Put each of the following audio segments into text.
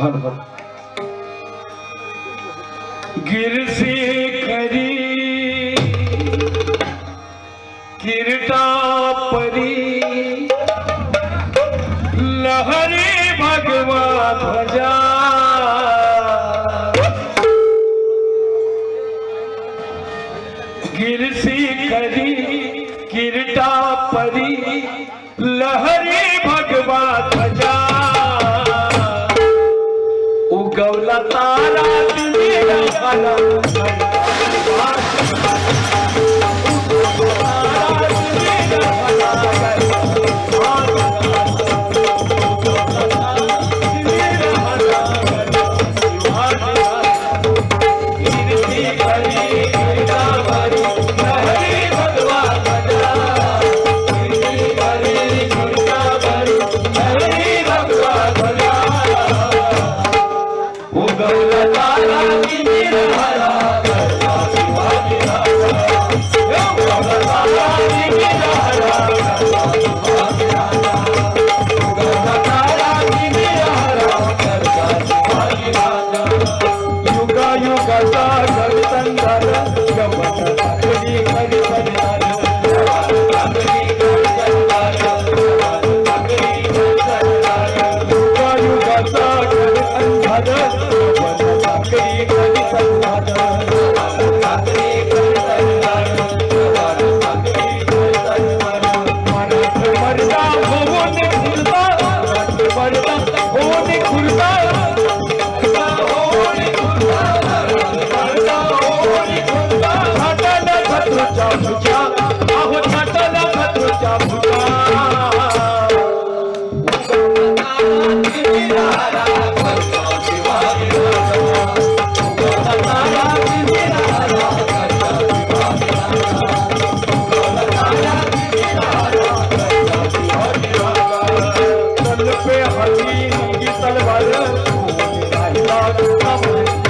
हर हर। करी किरटा परी लहरे भगवा ध्वजा। साधन Allah'ım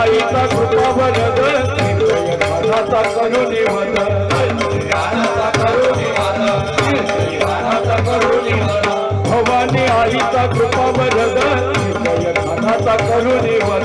आईचा कृपावर कीर्तयनाचा करू निवाद कीर्तयनाचा करू निवाद भवानी आईचा कृपावर कीर्तयनाचा करू निवाद